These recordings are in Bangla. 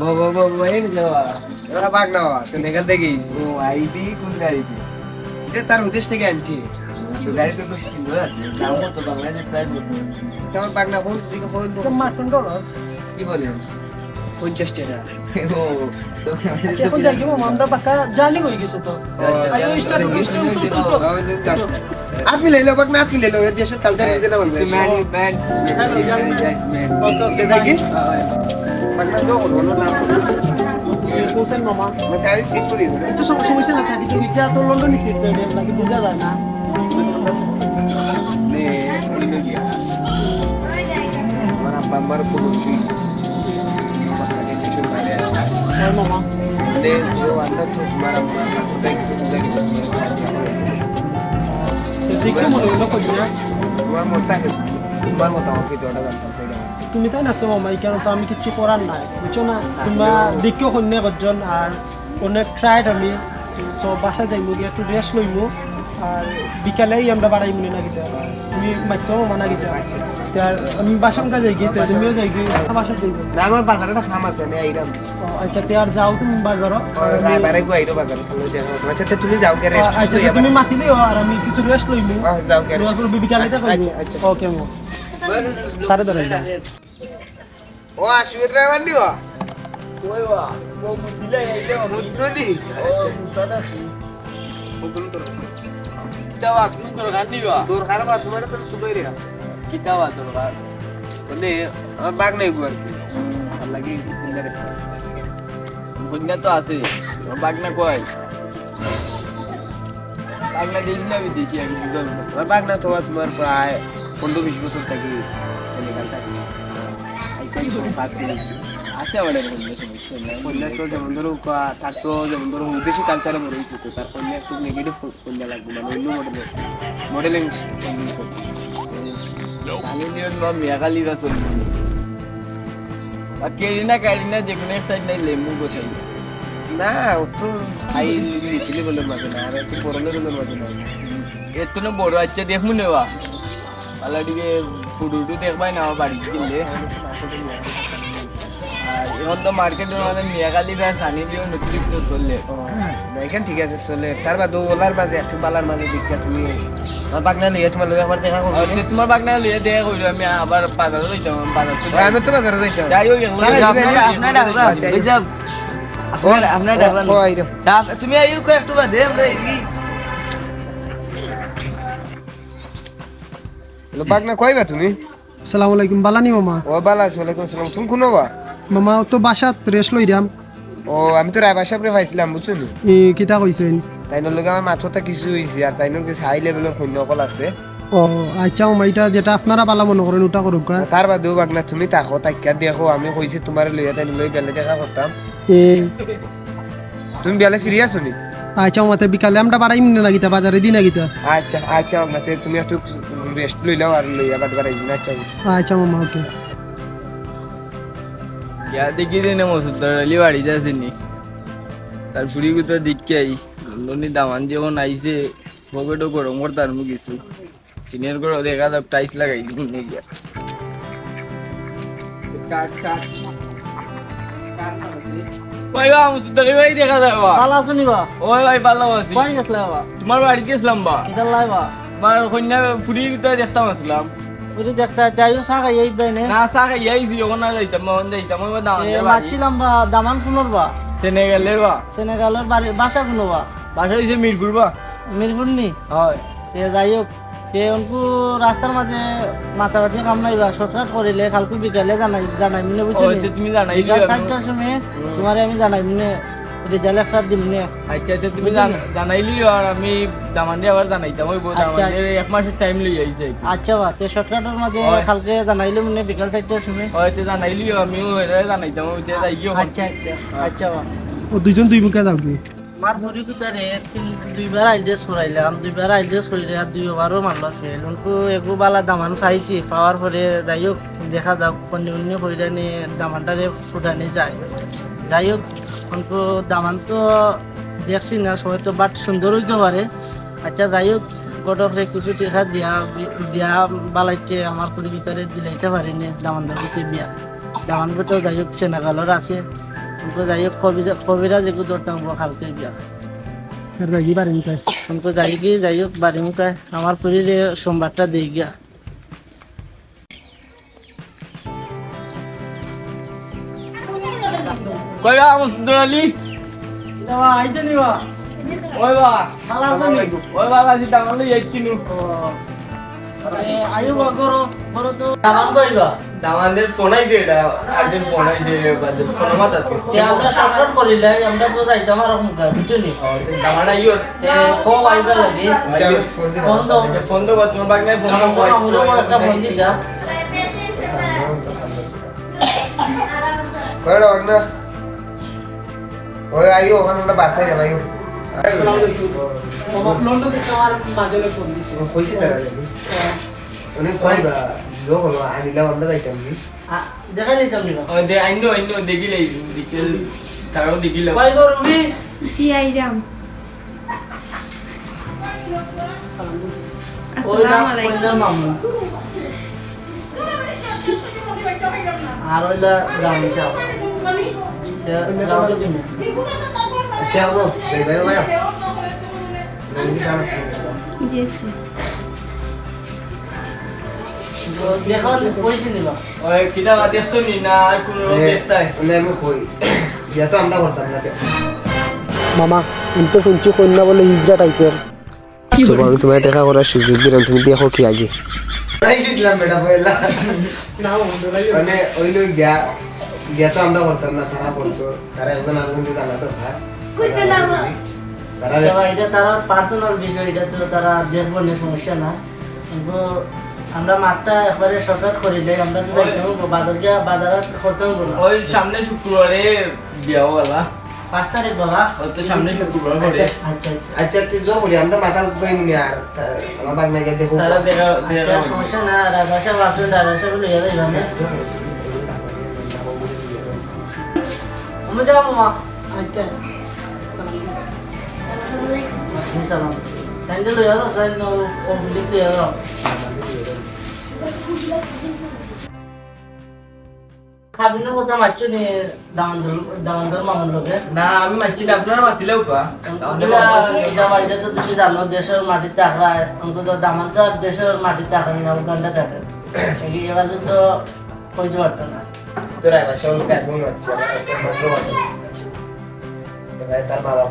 বাবা বাবা এই যাওয়া ওরা বাঘ না সেনেগাল থেকে গেছি ও আইডি কোন গাড়িতে? এটা তার উদ্দেশ থেকে আনছি। তো গাড়িটা তো সুন্দর দাম কত বাংলাদেশ প্রাইস কত তোমার বাঘ না জিকে ফোন তো মাটন ডলার কি বলেন পঞ্চাশ টাকা। ও এখন যাই গো আমরা বাকা জার্নি করে গেছে তো। আইও স্টার্ট আদমি লেলো বাঘ না আদমি লেলো দেশ চলতে নিজে না Bangla man man guys man সে যাই কি সমস্যা না থাকে এটা তো লন্ডনই সিট নাকি বোঝা যায় না আমার পুরুষি মামা তোমার মতামত তোমার মতামত কি তোটা জানতাম তুমি তাই নাছো মামা এই কারণে তো আমি কিছু করার নাই। বুঝছ না? তোমরা দেখিও কন্য করজন আর অনেক ট্রাইড আমি। সো বাসা যাইমু গিয়ে একটু রেস্ট লইমু আর বিকালেই আমরা বাড়াই মনে না গিতে তুমি মাইতো মানা গিতে আর আমি বাসন কাজে গিয়ে তুমিও যাই গিয়ে বাসা যাইব না আমার বাজারে একটা আছে আমি আইরাম আচ্ছা তে আর যাও তুমি বাজার রায়বারে গো আইরো বাজারে আচ্ছা তে তুমি যাও রেস্ট আচ্ছা তুমি মাতিলেও আর আমি কিছু রেস্ট লইমু যাও বিকালে তো আচ্ছা আচ্ছা ওকে মো তারে ধরে যা ও আসুয়ে ড্রাইভার নিও ওই বা মো বুঝিলা এই যে মুদ্রনি ও দাদা মুদ্রন তো কিতাবা কোন দরকার দিবা দূর খারাপ তোমার তো চুবাই রে কিতাবা দরকার? মানে আমার বাগ নাই আর কি। আর লাগি বুঝনা তো আছে বাগনা কয়? বাগনা না আমি বুঝলাম না আমার না তো তোমার প্রায় পনেরো বিশ বছর থাকি। আচ্ছা বলে যেমন ধরো তার তো যেমন ধরো উদ্দেশ্যে কালচারে বড় হয়েছে তার কন্যা একটু নেগেটিভ কন্যা লাগবে মানে মডেলিং সালিনিয়র ন মেঘালিরা চলবে আর কেরিনা কারিনা যে কোনো একটা লেম্বু গোছাই না ও তো হাই লিছিলি বলে মাঝে না আর একটু বড় লেভেলের মাঝে না এর তো বড় আচ্ছা দেখব নেওয়া পালাডিকে ফুডুটু দেখবাই না আমার বাড়ি কিনলে আর এখন তো মার্কেটের মধ্যে মেঘালিরা সানি দিও অতিরিক্ত চললে এখান ঠিক আছে চলে। তার বাদে ওলার মাঝে একটু বালার মাঝে দিকটা তুমি আমার বাগনা লিয়ে তোমার লোক আমার দেখা করবে আচ্ছা, তোমার বাগনা লিয়ে দেখা কইলো আমি আবার বাজারে যাইতাম বাজার আমি তো বাজারে যাইতাম। যাই হোক আপনার আপনার আচ্ছা, আপনার আপনার ডাক- তুমি আইও একটু বাদে আমরা বাগনা কইবা তুমি? আসসালামু আলাইকুম বালানি মামা। ও বালা আছে ওয়ালাইকুম আসসালাম। তুমি কোন বা? মামা তো বাসাত রেস্ট লই দিয়াম ও আমি তো রায়বা সাহেবরে পাইছিলাম বুঝছ নি? ই কিতা কইছেন? তাইনোর লগে আমার মাথাটা কিছু হয়েছে আর তাইনোর কিছু হাই লেভেলের সৈন্য অকল আছে। ও আচ্ছা এটা যেটা আপনারা বালা মনে করেন ওটা করুক গা। তার বাদেও বাগনা তুমি তাকো তাইকা দেখো আমি কইছি তোমার লইয়া তাই লই গেলে দেখা করতাম তুমি বেলে ফিরে আসো নি? আচ্ছা মামা তে বিকালে আমরা বাড়াই মনে লাগিতা বাজারে দিন লাগিতা। আচ্ছা আচ্ছা বাগনা তে তুমি একটু রেস্ট লই নাও আর লইয়া বাদ বাড়াই না আচ্ছা আচ্ছা মামা ওকে ইয়া দেখি দিনে মসুদ আলি বাড়ি যাচ্ছেনি তার ফুড়ি তো দেখকে আই লন্ডনি দামান যখন আইছে পকেটও গরম করতার মু কিছু চিনের করে দেখা যাক টাইস লাগাই নিয়ে গিয়া ওই বা মসুদ আলি ভাই দেখা যায় বা ভালো আছো নিবা ওই ভাই ভালো আছি কই গেছলা বাবা তোমার বাড়িতে গেছিলাম বা কিতা লাইবা আমার কন্যা ফুড়ি তো দেখতাম আসলাম ওরে দেখতা যাইও সাগা এই বাইনে না। যখন না যাইতাম মন যাইতাম দামান এ মাছিলাম বা দামান কোনর বা? সেনেগালের বা। সেনেগালের বাড়ি বাসা কোন বা? বাসা হইছে মিরপুর বা। মিরপুর নি? হয়। এ যাই হোক তে অনকু রাস্তার মাঝে মাথা বাতি কাম নাইবা শর্টকাট করিলে কালকে বিকালে জানাই জানাই মিনে বুঝছ তুমি জানাই বিকাল দিও, সময় তোমারে আমি জানাই মিনে রেজাল্ট একটা দিম নে। আচ্ছা আচ্ছা তুমি জান- আর আমি দামান্ডি আবার জানাইতাম ওই আচ্ছা। দামান্ডি এক মাসের টাইম লই আইছে আচ্ছা বা তে শর্টকাটের মাঝে হয়। কালকে জানাইলে মিনে বিকাল চারটার সময়। হয়তো জানাইলি আমিও এটা জানাইতাম ওই যে যাই গিয়ে আচ্ছা আচ্ছা আচ্ছা বা। ও দুজন দুই মুখে যাও কি? মার ভরি কুতারে তিন দুইবার আইলডেস করাইলাম দুইবার আইলডেস করিলে আর দুইবারও মারলো ফেল উনকু একু বালা দামান পাইছি পাওয়ার পরে যাই হোক দেখা যাক অন্য অন্য কইরা নিয়ে দামানটারে ফুটানি যায়। যাই হোক উনকু দামান তো দেখছি না সবাই তো বাট সুন্দর হইতে পারে। আচ্ছা যাই হোক গটকরে কিছু টেকা দিয়া দিয়া বালাইতে আমার কুড়ি ভিতরে দিলাইতে পারিনি দামান দাবিতে বিয়া দামান তো যাই হোক সেনাগালর আছে। উনকো যাই হোক কবিরা কবিরা যেগু ধরতাম কালকে উনকো যাই কি যাই হোক বাড়ি মুখায় আমার পরিলে সোমবারটা দিয়ে গিয়া। কই বা মসুদ্দর আলী? আইসে নিবা ওই বা? ভালো আছেন ওই বা আজি দামান লই আইছিনু আয়ু গরো গরো তো। দামান কইবা দামানদের ফোন আইছে এটা আর্জেন্ট ফোন আইছে ফোন মাতাত যে আমরা শর্টকাট করিলে আমরা তো যাইতাম আর মুখা বুঝলি দামান আইও। তে কো আইবা লাগে। ফোন দাও। ফোন তো বাস মোর বাগনায় ফোন আমরা একটা ফোন দি কয়টা বাগনা ওই আইও ওখানে আমরা বারসাই না ভাইও লন্ডন থেকে আমার মাজলে ফোন দিছে কইছি তারা অনেক কইবা জো হলো আনিলাম আমরা যাইতাম কি দেখা নিতাম নিবা ও দে আইনো আইনো দেখিলে ডিটেল তারও দেখিলে কই গো রুবি জি আইরাম ওই না আসসালামু আলাইকুম মামু আর ওইলা গ্রামে চাও গ্রামে তুমি জি জি। দেখো ওই কিটা না? আর কোন আমি কই। তো আমরা করতাম না মামা আমি তো শুনছি কন্যা বলে হিজড়া টাইপের তোমায় দেখা করার সুযোগ দিলাম তুমি দেখো কি আগে। রাইছিলাম বেটা পয়লা মানে ওই লোক বিয়া বিয়া তো আমরা করতাম না তারা করতো তারা একজন আরেকজনকে জানা তো ভাই তারা এটা তারা পার্সোনাল বিষয় এটা তো তারা দেখব না সমস্যা না কিন্তু আমরা মাঠটা একবারে শর্টকাট করিলে আমরা তো যাইতাম বাজার গিয়া বাজার করতাম ওই সামনে শুক্রবারে বিয়াওয়ালা পাঁচ তারিখ বলা ওই তো সামনে শুক্রবার করে আচ্ছা আচ্ছা আচ্ছা। তুই জো করি আমরা মাথা কই মুনি আর আমার বাগ না গিয়ে দেখো। তারা দেখা আচ্ছা সমস্যা না রাবাসা বাসন রাবাসা বলে ইয়াদ ইবা না আমি যাও মামা আচ্ছা। সালাম তাইলে লইয়া দাও সাইন ও ও বিলিক লইয়া দাও খাবিনের কথা মারছো নি দামান্দর দামান্দর মামুন লোকে। না আমি মানছি না আপনারা মাতিলেও পা বাড়িতে তো দুশো জানো দেশের মাটিতে আখড়ায় অন্তত দামান তো আর দেশের না উগান্ডা থাকে এরা তো কইতে পারতো না। তোর সব একদম হচ্ছে তার বাবা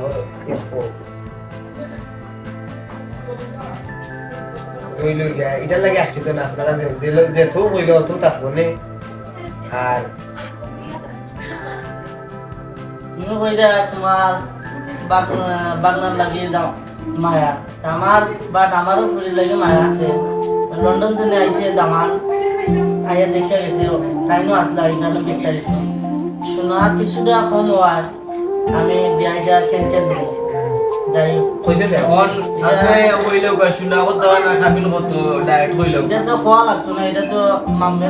যায় এটা লাগে আসছে তো না আপনারা যে যে তো নে আর তুমি কইরা তোমার বাগনার লাগিয়ে দাও মায়া। আমার বাট আমারও ফুলি লাগে মায়া আছে। লন্ডন থেকে আইসে দামান আইয়া দেখে গেছে টাইমও আসলে এখানে বিস্তারিত। শোনা কিছুটা কম হওয়ার আমি বিয়াইটা ক্যান্সেল দেখেছি যাই কইছে দেখ অন আপনি কইলেও শুনা কত না খাবিন কত ডাইরেক্ট কইলেও এটা তো খোয়া লাগতো না এটা তো মামলা